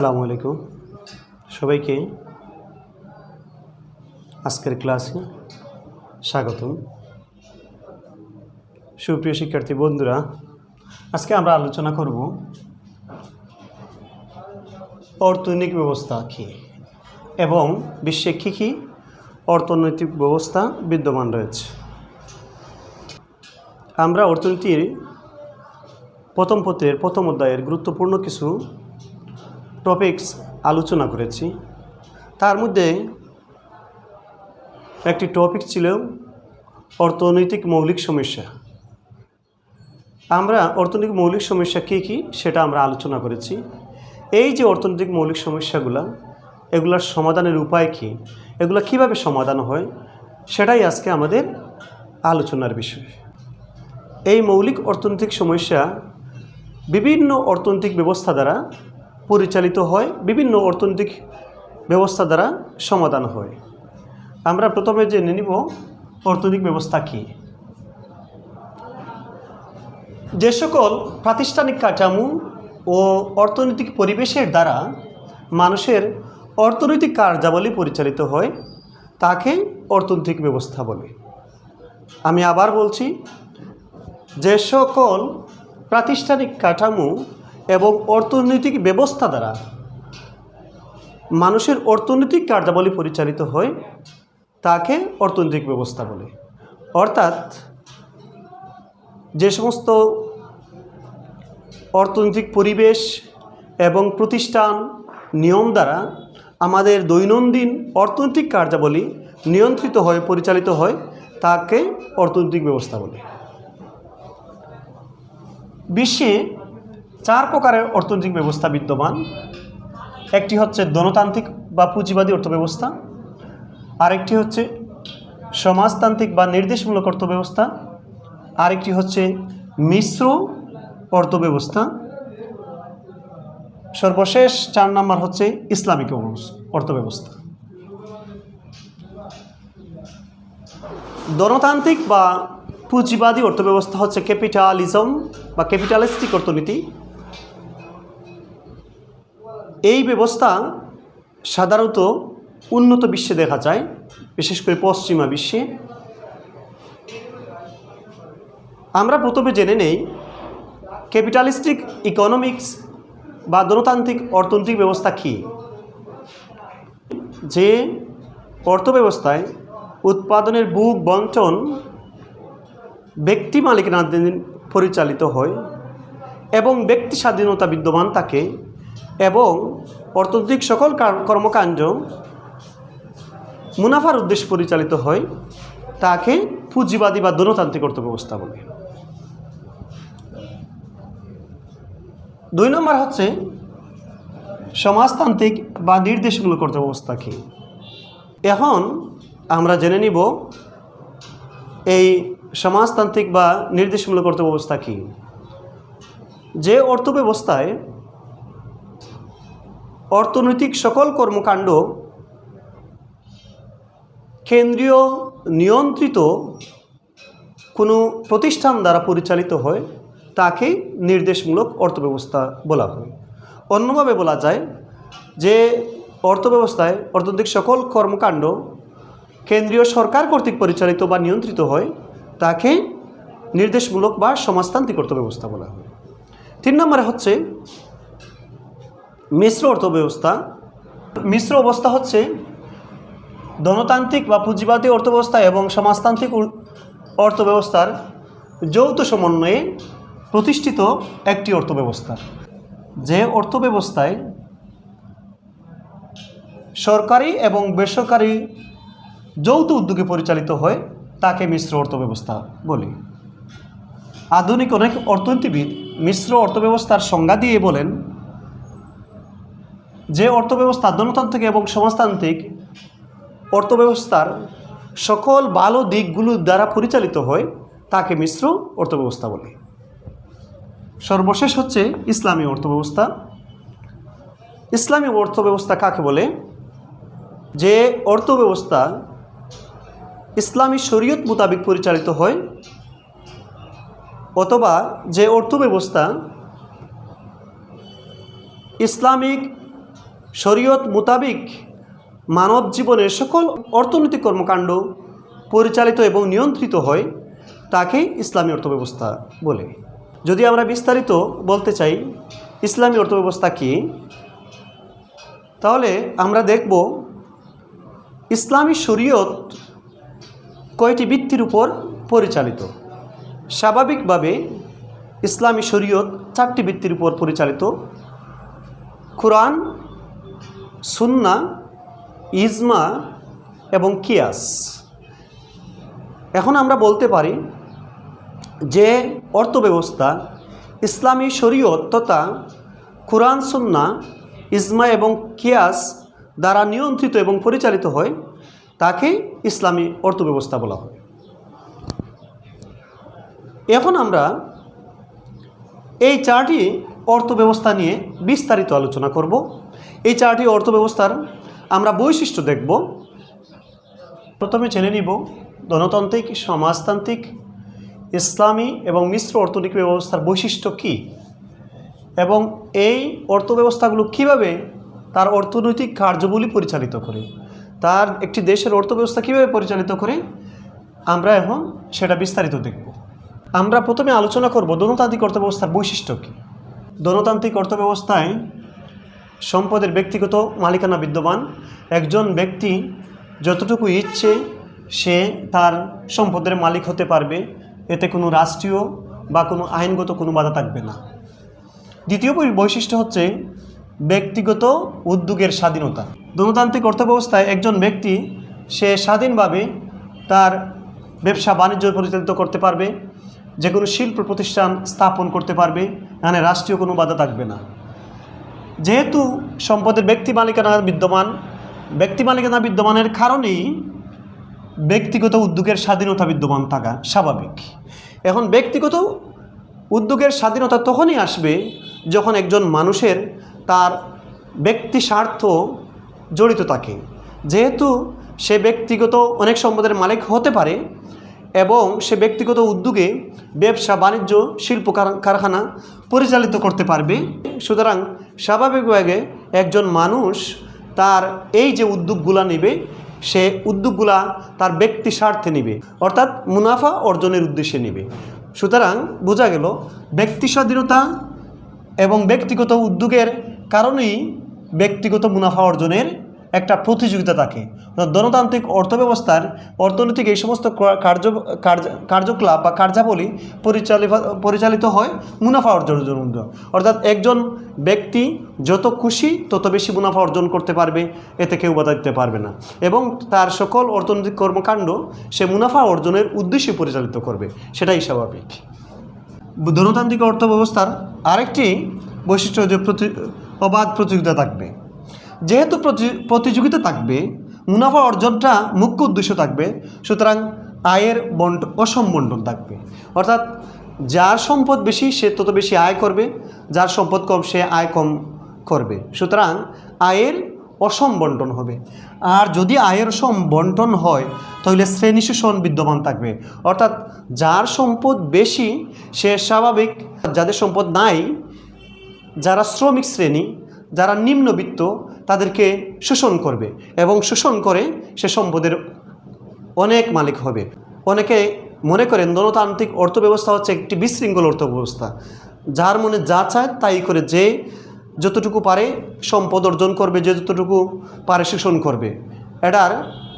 আসসালামু আলাইকুম। সবাইকে আজকের ক্লাসে স্বাগতম। সুপ্রিয় শিক্ষার্থী বন্ধুরা, আজকে আমরা আলোচনা করব অর্থনৈতিক ব্যবস্থা কী এবং বিশ্বে কী কী অর্থনৈতিক ব্যবস্থা বিদ্যমান রয়েছে। আমরা অর্থনীতির প্রথম পত্রের প্রথম অধ্যায়ের গুরুত্বপূর্ণ কিছু টপিকস আলোচনা করেছি। তার মধ্যে একটি টপিক ছিল অর্থনৈতিক মৌলিক সমস্যা। আমরা অর্থনৈতিক মৌলিক সমস্যা কী কী সেটা আমরা আলোচনা করেছি। এই যে অর্থনৈতিক মৌলিক সমস্যাগুলো, এগুলার সমাধানের উপায় কী, এগুলো কীভাবে সমাধান হয়, সেটাই আজকে আমাদের আলোচনার বিষয়। এই মৌলিক অর্থনৈতিক সমস্যা বিভিন্ন অর্থনৈতিক ব্যবস্থা দ্বারা পরিচালিত হয়, বিভিন্ন অর্থনৈতিক ব্যবস্থা দ্বারা সমাধান হয়। আমরা প্রথমে জেনে নিব অর্থনৈতিক ব্যবস্থা কী। যে সকল প্রাতিষ্ঠানিক কাঠামো ও অর্থনৈতিক পরিবেশের দ্বারা মানুষের অর্থনৈতিক কার্যাবলী পরিচালিত হয়, তাকে অর্থনৈতিক ব্যবস্থা বলে। আমি আবার বলছি, যে সকল প্রাতিষ্ঠানিক কাঠামো এবং অর্থনৈতিক ব্যবস্থা দ্বারা মানুষের অর্থনৈতিক কার্যাবলী পরিচালিত হয়, তাকে অর্থনৈতিক ব্যবস্থা বলে। অর্থাৎ যে সমস্ত অর্থনৈতিক পরিবেশ এবং প্রতিষ্ঠান নিয়ম দ্বারা আমাদের দৈনন্দিন অর্থনৈতিক কার্যাবলী নিয়ন্ত্রিত হয়, পরিচালিত হয়, তাকে অর্থনৈতিক ব্যবস্থা বলে। বিশ্বে চার প্রকারের অর্থনৈতিক ব্যবস্থা বিদ্যমান। একটি হচ্ছে গণতান্ত্রিক বা পুঁজিবাদী অর্থব্যবস্থা। আরেকটি হচ্ছে সমাজতান্ত্রিক বা নির্দেশমূলক অর্থব্যবস্থা। আরেকটি হচ্ছে মিশ্র অর্থব্যবস্থা। সর্বশেষ চার নম্বর হচ্ছে ইসলামিক অর্থব্যবস্থা। গণতান্ত্রিক বা পুঁজিবাদী অর্থব্যবস্থা হচ্ছে ক্যাপিটালিজম বা ক্যাপিটালিস্টিক অর্থনীতি। এই ব্যবস্থা সাধারণত উন্নত বিশ্বে দেখা যায়, বিশেষ করে পশ্চিমা বিশ্বে। আমরা প্রথমে জেনে নেই, ক্যাপিটালিস্টিক ইকোনমিক্স বা গণতান্ত্রিক অর্থনৈতিক ব্যবস্থা কী? যে অর্থব্যবস্থায় উৎপাদনের বুক বন্টন ব্যক্তি মালিকানাধীন পরিচালিত হয় এবং ব্যক্তি স্বাধীনতা বিদ্যমান থাকে এবং অর্থনৈতিক সকল কর্মকাণ্ড মুনাফার উদ্দেশ্যে পরিচালিত হয়, তাকে পুঁজিবাদী বা গণতান্ত্রিক অর্থব্যবস্থা বলে। দুই নম্বর হচ্ছে সমাজতান্ত্রিক বা নির্দেশমূলক অর্থব্যবস্থা কী? এখন আমরা জেনে নিব এই সমাজতান্ত্রিক বা নির্দেশমূলক অর্থব্যবস্থা কী। যে অর্থব্যবস্থায় অর্থনৈতিক সকল কর্মকাণ্ড কেন্দ্রীয় নিয়ন্ত্রিত কোনো প্রতিষ্ঠান দ্বারা পরিচালিত হয়, তাকে নির্দেশমূলক অর্থব্যবস্থা বলা হয়। অন্যভাবে বলা যায় যে অর্থব্যবস্থায় অর্থনৈতিক সকল কর্মকাণ্ড কেন্দ্রীয় সরকার কর্তৃক পরিচালিত বা নিয়ন্ত্রিত হয়, তাকে নির্দেশমূলক বা সমাজতান্ত্রিক অর্থব্যবস্থা বলা হয়। তিন নম্বরে হচ্ছে মিশ্র অর্থব্যবস্থা। মিশ্র অবস্থা হচ্ছে গণতান্ত্রিক বা পুঁজিবাদী অর্থব্যবস্থা এবং সমাজতান্ত্রিক অর্থব্যবস্থার যৌথ সমন্বয়ে প্রতিষ্ঠিত একটি অর্থব্যবস্থা, যে অর্থব্যবস্থায় সরকারি এবং বেসরকারি যৌথ উদ্যোগে পরিচালিত হয়, তাকে মিশ্র অর্থব্যবস্থা বলি। আধুনিক অনেক অর্থনীতিবিদ মিশ্র অর্থব্যবস্থার সংজ্ঞা দিয়ে বলেন যে অর্থব্যবস্থা গণতান্ত্রিক এবং সমাজতান্ত্রিক অর্থব্যবস্থার সকল ভালো দিকগুলো দ্বারা পরিচালিত হয়, তাকে মিশ্র অর্থব্যবস্থা বলে। সর্বশেষ হচ্ছে ইসলামী অর্থব্যবস্থা। ইসলামী অর্থব্যবস্থা কাকে বলে? যে অর্থব্যবস্থা ইসলামী শরীয়ত মোতাবেক পরিচালিত হয়, অথবা যে অর্থব্যবস্থা ইসলামিক শরীয়ত মোতাবিক মানব জীবনের সকল অর্থনৈতিক কর্মকাণ্ড পরিচালিত এবং নিয়ন্ত্রিত হয় তাকেই ইসলামী অর্থব্যবস্থা বলে। যদি আমরা বিস্তারিত বলতে চাই, ইসলামী অর্থব্যবস্থা কী, তাহলে আমরা দেখব ইসলামী শরীয়ত কয়টি ভিত্তির উপর পরিচালিত। স্বাভাবিকভাবে ইসলামী শরীয়ত চারটি ভিত্তির উপর পরিচালিত। কোরআন সুন্না, ইজমা এবং কিয়াস। এখন আমরা বলতে পারি যে অর্থব্যবস্থা, ইসলামী শরীয়ত তথা কোরআন, সুন্না, ইজমা এবং কিয়াস দ্বারা নিয়ন্ত্রিত এবং পরিচালিত হয়, তাকে ইসলামী অর্থব্যবস্থা বলা হয়। এখন আমরা এই চারটি অর্থব্যবস্থা নিয়ে বিস্তারিত আলোচনা করব। এই চারটি অর্থব্যবস্থার আমরা বৈশিষ্ট্য দেখব। প্রথমে জেনে নিব গণতান্ত্রিক, সমাজতান্ত্রিক, ইসলামী এবং মিশ্র অর্থনৈতিক ব্যবস্থার বৈশিষ্ট্য কী? এবং এই অর্থব্যবস্থাগুলো কীভাবে তার অর্থনৈতিক কার্যবলী পরিচালিত করে? তার একটি দেশের অর্থব্যবস্থা কীভাবে পরিচালিত করে? আমরা এখন সেটা বিস্তারিত দেখব। আমরা প্রথমে আলোচনা করব ধনতান্ত্রিক অর্থব্যবস্থার বৈশিষ্ট্য কী? ধনতান্ত্রিক অর্থব্যবস্থায় সম্পদের ব্যক্তিগত মালিকানা বিদ্যমান। একজন ব্যক্তি যতটুকু ইচ্ছে সে তার সম্পদের মালিক হতে পারবে। এতে কোনো রাষ্ট্রীয় বা কোনো আইনগত কোনো বাধা থাকবে না। দ্বিতীয় বৈশিষ্ট্য হচ্ছে ব্যক্তিগত উদ্যোগের স্বাধীনতা। গণতান্ত্রিক অর্থব্যবস্থায় একজন ব্যক্তি সে স্বাধীনভাবে তার ব্যবসা বাণিজ্য পরিচালিত করতে পারবে। যে কোনো শিল্প প্রতিষ্ঠান স্থাপন করতে পারবে। এখানে রাষ্ট্রীয় কোনো বাধা থাকবে না। যেহেতু সম্পদের ব্যক্তি মালিকানা বিদ্যমান, ব্যক্তি মালিকানা বিদ্যমানের কারণেই ব্যক্তিগত উদ্যোগের স্বাধীনতা বিদ্যমান থাকা স্বাভাবিক। এখন ব্যক্তিগত উদ্যোগের স্বাধীনতা তখনই আসবে যখন একজন মানুষের তার ব্যক্তি স্বার্থ জড়িত থাকে। যেহেতু সে ব্যক্তিগত অনেক সম্পদের মালিক হতে পারে এবং সে ব্যক্তিগত উদ্যোগে ব্যবসা, বাণিজ্য, শিল্প কার- কারখানা পরিচালিত করতে পারবে। সুতরাং স্বাভাবিকভাবে একজন মানুষ তার এই যে উদ্যোগগুলা নেবে, সে উদ্যোগগুলা তার ব্যক্তি স্বার্থে নেবে, অর্থাৎ মুনাফা অর্জনের উদ্দেশ্যে নেবে। সুতরাং বোঝা গেল, ব্যক্তি স্বাধীনতা এবং ব্যক্তিগত উদ্যোগের কারণেই ব্যক্তিগত মুনাফা অর্জনের একটা প্রতিযোগিতা থাকে। গণতান্ত্রিক অর্থব্যবস্থার অর্থনৈতিক এই সমস্ত কার্য কার্য- কার্যকলাপ বা কার্যাবলী পরিচালিত পরিচালিত হয় মুনাফা অর্জনের জন্য। অর্থাৎ একজন ব্যক্তি যত খুশি তত বেশি মুনাফা অর্জন করতে পারবে, এতে কেউ বাধা দিতে পারবে না। এবং তার সকল অর্থনৈতিক কর্মকাণ্ড সে মুনাফা অর্জনের উদ্দেশ্যে পরিচালিত করবে, সেটাই স্বাভাবিক। গণতান্ত্রিক অর্থব্যবস্থার আরেকটি বৈশিষ্ট্য যে প্রতি, অবাধ প্রতিযোগিতা থাকবে। যেহেতু প্রতি- প্রতিযোগিতা থাকবে, মুনাফা অর্জনটা মুখ্য উদ্দেশ্য থাকবে, সুতরাং আয়ের বন্ট অসম বন্টন থাকবে। অর্থাৎ যার সম্পদ বেশি, সে তত বেশি আয় করবে, যার সম্পদ কম, সে আয় কম করবে। সুতরাং আয়ের অসম বন্টন হবে। আর যদি আয়ের সম বন্টন হয়, তাহলে শ্রেণি শোষণ বিদ্যমান থাকবে। অর্থাৎ যার সম্পদ বেশি, সে স্বাভাবিক, যাদের সম্পদ নাই, যারা শ্রমিক শ্রেণি যারা নিম্নবিত্ত, তাদেরকে শোষণ করবে এবং শোষণ করে সে সম্পদের অনেক মালিক হবে। অনেকে মনে করেন গণতান্ত্রিক অর্থব্যবস্থা হচ্ছে একটি বিশৃঙ্খল অর্থব্যবস্থা। যার মনে যা চায় তাই করে যে যতটুকু পারে সম্পদ অর্জন করবে, যে যতটুকু পারে শোষণ করবে। এটার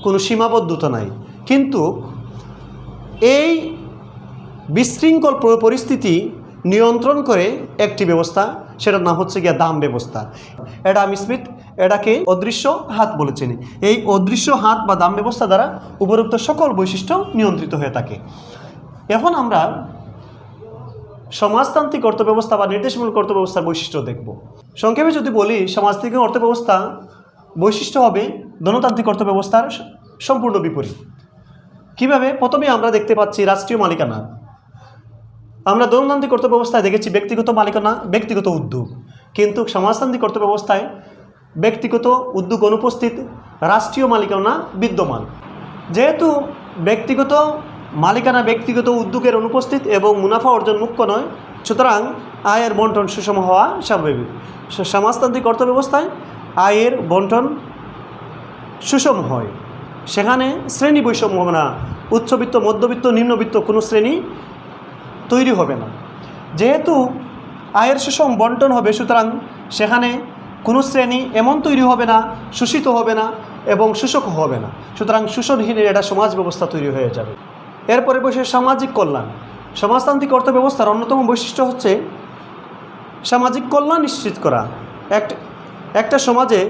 কোনো সীমাবদ্ধতা নাই। কিন্তু এই বিশৃঙ্খল পরিস্থিতি নিয়ন্ত্রণ করে একটি ব্যবস্থা সেটার নাম হচ্ছে গিয়া দাম ব্যবস্থা। অ্যাডাম স্মিথ, এটাকে অদৃশ্য হাত বলেছেন এই অদৃশ্য হাত বা দাম ব্যবস্থা দ্বারা উপরোক্ত সকল বৈশিষ্ট্য নিয়ন্ত্রিত হয়ে থাকে। এখন আমরা সমাজতান্ত্রিক অর্থব্যবস্থা বা নির্দেশমূলক অর্থব্যবস্থার বৈশিষ্ট্য দেখব। সংক্ষেপে যদি বলি, সমাজতান্ত্রিক অর্থব্যবস্থা বৈশিষ্ট্য হবে গণতান্ত্রিক অর্থব্যবস্থার সম্পূর্ণ বিপরীত। কীভাবে? প্রথমে আমরা দেখতে পাচ্ছি রাষ্ট্রীয় মালিকানা। আমরা গণতান্ত্রিক অর্থব্যবস্থায় দেখেছি ব্যক্তিগত মালিকানা, ব্যক্তিগত উদ্যোগ। কিন্তু সমাজতান্ত্রিক অর্থব্যবস্থায় ব্যক্তিগত উদ্যোগ অনুপস্থিত রাষ্ট্রীয় মালিকানা বিদ্যমান। যেহেতু ব্যক্তিগত মালিকানা, ব্যক্তিগত উদ্যোগের অনুপস্থিত এবং মুনাফা অর্জন মুখ্য নয়, সুতরাং আয়ের বন্টন সুষম হওয়া স্বাভাবিক। সমাজতান্ত্রিক অর্থব্যবস্থায় আয়ের বন্টন সুষম হয়। সেখানে শ্রেণি বৈষম্য না উচ্চবিত্ত, মধ্যবিত্ত, নিম্নবিত্ত কোনো শ্রেণি তৈরি হবে না। যেহেতু আয়ের সুষম বন্টন হবে, সুতরাং সেখানে কোনো শ্রেণি এমন তৈরি হবে না, শোষিত হবে না এবং শোষক হবে না। সুতরাং শোষণহীনের একটা সমাজ ব্যবস্থা তৈরি হয়ে যাবে। এরপরে বসে সামাজিক কল্যাণ। সমাজতান্ত্রিক অর্থ ব্যবস্থার অন্যতম বৈশিষ্ট্য হচ্ছে সামাজিক কল্যাণ নিশ্চিত করা। একটা একটা সমাজে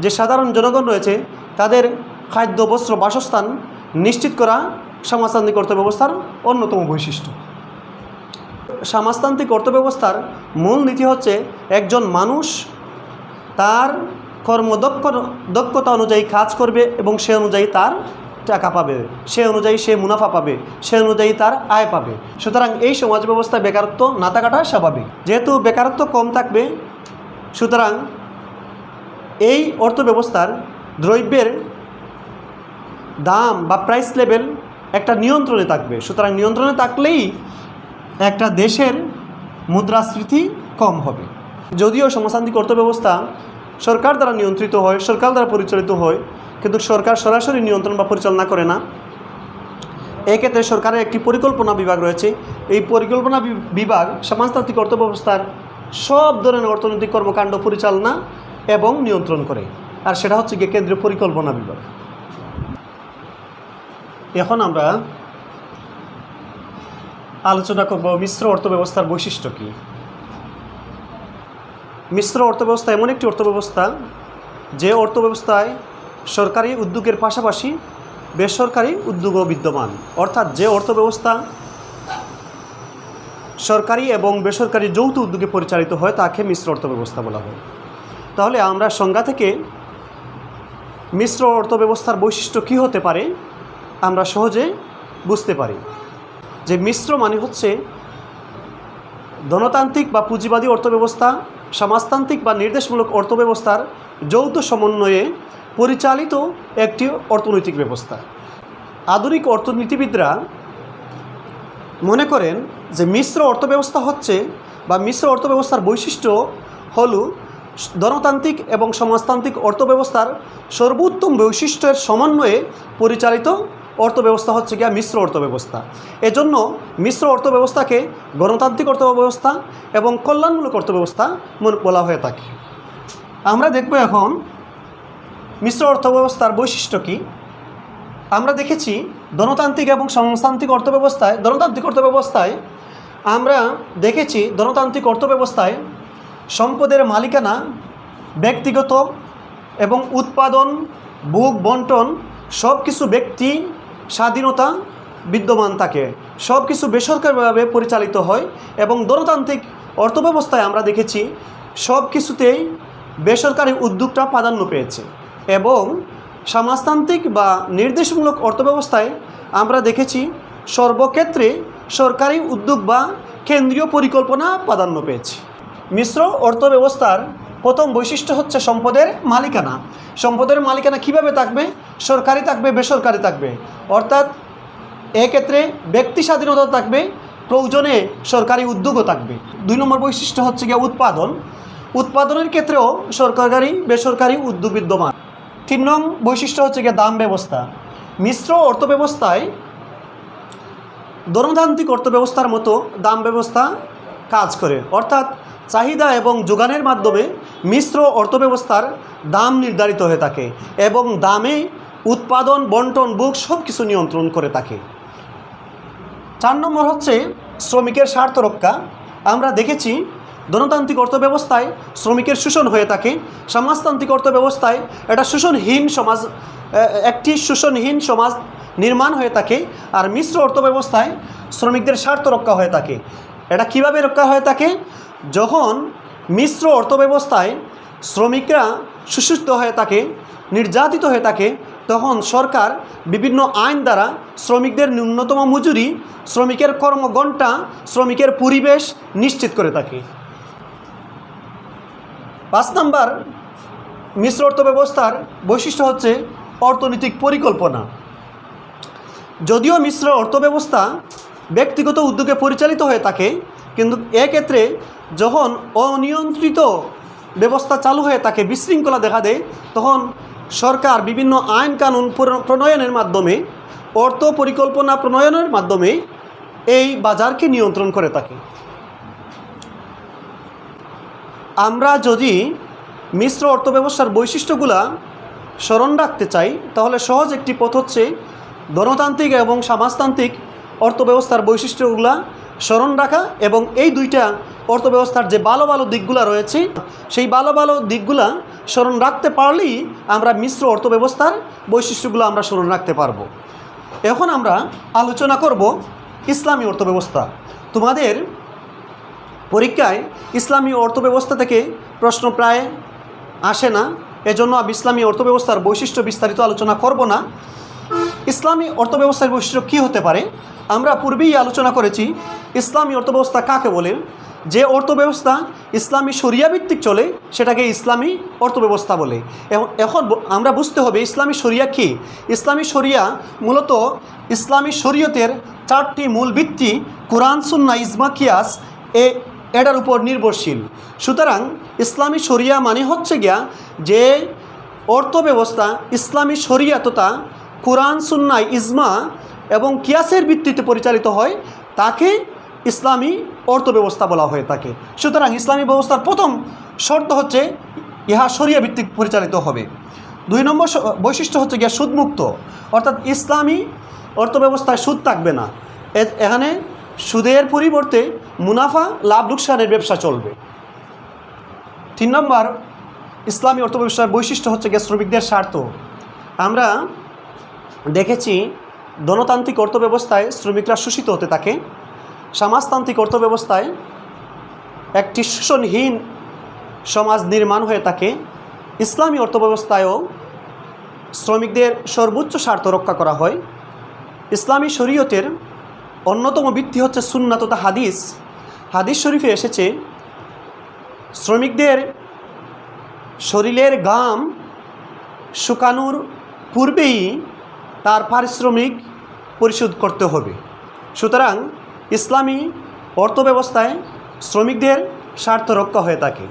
যে সাধারণ জনগণ রয়েছে, তাদের খাদ্য, বস্ত্র, বাসস্থান নিশ্চিত করা সমাজতান্ত্রিক অর্থ ব্যবস্থার অন্যতম বৈশিষ্ট্য। সমাজতান্ত্রিক অর্থব্যবস্থার মূল নীতি হচ্ছে একজন মানুষ তার কর্মদক্ষ, দক্ষতা অনুযায়ী কাজ করবে এবং সে অনুযায়ী তার টাকা পাবে। সে অনুযায়ী সে মুনাফা পাবে, সে অনুযায়ী তার আয় পাবে। সুতরাং এই সমাজ ব্যবস্থায় বেকারত্ব না থাকাটা স্বাভাবিক। যেহেতু বেকারত্ব কম থাকবে, সুতরাং এই অর্থব্যবস্থার দ্রব্যের দাম বা প্রাইস লেভেল একটা নিয়ন্ত্রণে থাকবে। সুতরাং নিয়ন্ত্রণে থাকলেই একটা দেশের মুদ্রাস্ফীতি কম হবে। যদিও সমাজতান্ত্রিক অর্থব্যবস্থা সরকার দ্বারা নিয়ন্ত্রিত হয়, সরকার দ্বারা পরিচালিত হয়, কিন্তু সরকার সরাসরি নিয়ন্ত্রণ বা পরিচালনা করে না। এক্ষেত্রে সরকারের একটি পরিকল্পনা বিভাগ রয়েছে। এই পরিকল্পনা বিভাগ সমাজতান্ত্রিক অর্থব্যবস্থার সব ধরনের অর্থনৈতিক কর্মকাণ্ড পরিচালনা এবং নিয়ন্ত্রণ করে। আর সেটা হচ্ছে গিয়ে কেন্দ্রীয় পরিকল্পনা বিভাগ। এখন আমরা আলোচনা করব মিশ্র অর্থব্যবস্থার বৈশিষ্ট্য কী? মিশ্র অর্থব্যবস্থা এমন একটি অর্থব্যবস্থা যে অর্থব্যবস্থায় সরকারি উদ্যোগের পাশাপাশি বেসরকারি উদ্যোগও বিদ্যমান। অর্থাৎ যে অর্থব্যবস্থা সরকারি এবং বেসরকারি যৌথ উদ্যোগে পরিচালিত হয়, তাকে মিশ্র অর্থব্যবস্থা বলা হয়। তাহলে আমরা সংজ্ঞা থেকে মিশ্র অর্থব্যবস্থার বৈশিষ্ট্য কী হতে পারে, আমরা সহজে বুঝতে পারি। যে মিশ্র মানে হচ্ছে ধনতান্ত্রিক বা পুঁজিবাদী অর্থব্যবস্থা, সমাজতান্ত্রিক বা নির্দেশমূলক অর্থব্যবস্থার যৌথ সমন্বয়ে পরিচালিত একটি অর্থনৈতিক ব্যবস্থা। আধুনিক অর্থনীতিবিদরা মনে করেন যে মিশ্র অর্থব্যবস্থা হচ্ছে বা মিশ্র অর্থব্যবস্থার বৈশিষ্ট্য হল ধনতান্ত্রিক এবং সমাজতান্ত্রিক অর্থব্যবস্থার সর্বোত্তম বৈশিষ্ট্যের সমন্বয়ে পরিচালিত অর্থব্যবস্থা হচ্ছে গিয়া মিশ্র অর্থব্যবস্থা। এজন্য মিশ্র অর্থব্যবস্থাকে গণতান্ত্রিক অর্থব্যবস্থা এবং কল্যাণমূলক অর্থব্যবস্থা বলা হয়ে থাকে। আমরা দেখব এখন মিশ্র অর্থব্যবস্থার বৈশিষ্ট্য কী। আমরা দেখেছি ধনতান্ত্রিক এবং সমাজতান্ত্রিক অর্থব্যবস্থায় ধনতান্ত্রিক অর্থব্যবস্থায় আমরা দেখেছি ধনতান্ত্রিক অর্থব্যবস্থায় সম্পদের মালিকানা, ব্যক্তিগত এবং উৎপাদন, ভোগ বন্টন সব কিছু ব্যক্তি স্বাধীনতা বিদ্যমান থাকে। সব কিছু বেসরকারিভাবে পরিচালিত হয় এবং গণতান্ত্রিক অর্থব্যবস্থায় আমরা দেখেছি সব কিছুতেই বেসরকারি উদ্যোগটা প্রাধান্য পেয়েছে এবং সমাজতান্ত্রিক বা নির্দেশমূলক অর্থব্যবস্থায় আমরা দেখেছি সর্বক্ষেত্রে সরকারি উদ্যোগ বা কেন্দ্রীয় পরিকল্পনা প্রাধান্য পেয়েছে। মিশ্র অর্থব্যবস্থার প্রথম বৈশিষ্ট্য হচ্ছে সম্পদের মালিকানা। সম্পদের মালিকানা কীভাবে থাকবে? সরকারি থাকবে, বেসরকারি থাকবে। অর্থাৎ এক্ষেত্রে ব্যক্তি স্বাধীনতা থাকবে, প্রয়োজনে সরকারি উদ্যোগও থাকবে। দুই নম্বর বৈশিষ্ট্য হচ্ছে গিয়ে উৎপাদন। উৎপাদনের ক্ষেত্রেও সরকারি, বেসরকারি উদ্যোগ বিদ্যমান। তিন নং বৈশিষ্ট্য হচ্ছে গিয়ে দাম ব্যবস্থা। মিশ্র অর্থব্যবস্থায় গণতান্ত্রিক অর্থব্যবস্থার মতো দাম ব্যবস্থা কাজ করে। অর্থাৎ চাহিদা এবং যোগানের মাধ্যমে মিশ্র অর্থব্যবস্থার দাম নির্ধারিত হয়ে থাকে এবং দামে উৎপাদন, বন্টন, বুক সব কিছু নিয়ন্ত্রণ করে থাকে চার নম্বর হচ্ছে শ্রমিকের স্বার্থ রক্ষা। আমরা দেখেছি গণতান্ত্রিক অর্থব্যবস্থায় শ্রমিকের শোষণ হয়ে থাকে। সমাজতান্ত্রিক অর্থব্যবস্থায় এটা শোষণহীন সমাজ একটি শোষণহীন সমাজ নির্মাণ হয়ে থাকে আর মিশ্র অর্থব্যবস্থায় শ্রমিকদের স্বার্থ রক্ষা হয়ে থাকে। এটা কীভাবে রক্ষা হয়ে থাকে? যখন মিশ্র অর্থব্যবস্থায় শ্রমিকরা শোষিত হয়ে থাকে, নির্যাতিত হয়ে থাকে তখন সরকার বিভিন্ন আইন দ্বারা শ্রমিকদের ন্যূনতম মজুরি, শ্রমিকের কর্মঘণ্টা, শ্রমিকের পরিবেশ নিশ্চিত করে থাকে। পাঁচ নাম্বার মিশ্র অর্থব্যবস্থার বৈশিষ্ট্য হচ্ছে অর্থনৈতিক পরিকল্পনা। যদিও মিশ্র অর্থব্যবস্থা ব্যক্তিগত উদ্যোগে পরিচালিত হয়ে থাকে, কিন্তু এক্ষেত্রে যখন অনিয়ন্ত্রিত ব্যবস্থা চালু হয়ে তাকে বিশৃঙ্খলা দেখা দেয়, তখন সরকার বিভিন্ন আইন কানুন প্রণয়নের মাধ্যমে, অর্থ পরিকল্পনা প্রণয়নের মাধ্যমে এই বাজারকে নিয়ন্ত্রণ করে থাকে। আমরা যদি মিশ্র অর্থব্যবস্থার বৈশিষ্ট্যগুলা স্মরণ রাখতে চাই, তাহলে সহজ একটি পথ হচ্ছে গণতান্ত্রিক এবং সমাজতান্ত্রিক অর্থব্যবস্থার বৈশিষ্ট্যগুলা স্মরণ রাখা এবং এই দুইটা অর্থব্যবস্থার যে ভালো ভালো দিকগুলা রয়েছে, সেই ভালো ভালো দিকগুলা স্মরণ রাখতে পারলেই আমরা মিশ্র অর্থব্যবস্থার বৈশিষ্ট্যগুলো আমরা স্মরণ রাখতে পারব। এখন আমরা আলোচনা করব ইসলামী অর্থব্যবস্থা। তোমাদের পরীক্ষায় ইসলামী অর্থব্যবস্থা থেকে প্রশ্ন প্রায় আসে না, এজন্য আমি ইসলামী অর্থব্যবস্থার বৈশিষ্ট্য বিস্তারিত আলোচনা করব না। ইসলামী অর্থব্যবস্থার বৈশিষ্ট্য কী হতে পারে? আমরা পূর্বেই আলোচনা করেছি, ইসলামী অর্থব্যবস্থা কাকে বলে? যে অর্থব্যবস্থা ইসলামী শরিয়া ভিত্তিক চলে, সেটাকে ইসলামী অর্থব্যবস্থা বলে। এবং এখন আমরা বুঝতে হবে ইসলামী শরিয়া কী? ইসলামী শরিয়া মূলত ইসলামী শরীয়তের চারটি মূল ভিত্তি, কোরআন সুন্না ইজমা, কিয়াস, এ এটার উপর নির্ভরশীল। সুতরাং ইসলামী শরিয়া মানে হচ্ছে গিয়া যে অর্থব্যবস্থা ইসলামী শরিয়া তথা কোরআন সুন্নাই ইজমা এবং কিয়াসের ভিত্তিতে পরিচালিত হয়, তাকে ইসলামী অর্থব্যবস্থা বলা হয়ে থাকে। সুতরাং ইসলামী ব্যবস্থার প্রথম শর্ত হচ্ছে ইহা শরিয়া ভিত্তিক পরিচালিত হবে। দুই নম্বর বৈশিষ্ট্য হচ্ছে গিয়া সুদমুক্ত। অর্থাৎ ইসলামী অর্থব্যবস্থায় সুদ থাকবে না। এখানে সুদের পরিবর্তে মুনাফা, লাভ, লোকসানের ব্যবসা চলবে। তিন নম্বর, ইসলামী অর্থব্যবস্থার বৈশিষ্ট্য হচ্ছে গিয়ে শ্রমিকদের স্বার্থ। আমরা দেখেছি গণতান্ত্রিক অর্থব্যবস্থায় শ্রমিকরা শোষিত হতে থাকে। সমাজতান্ত্রিক অর্থব্যবস্থায় একটি শোষণহীন সমাজ নির্মাণ হয়ে থাকে। ইসলামী অর্থব্যবস্থায়ও শ্রমিকদের সর্বোচ্চ স্বার্থ রক্ষা করা হয়। ইসলামী শরীয়তের অন্যতম ভিত্তি হচ্ছে সুন্না তথা হাদিস। হাদিস শরীফে এসেছে, শ্রমিকদের শরীরের গাম শুকানোর পূর্বেই তার পারিশ্রমিক পরিশোধ করতে হবে। সুতরাং ইসলামী অর্থব্যবস্থায় শ্রমিকদের স্বার্থ রক্ষা হয়ে থাকে।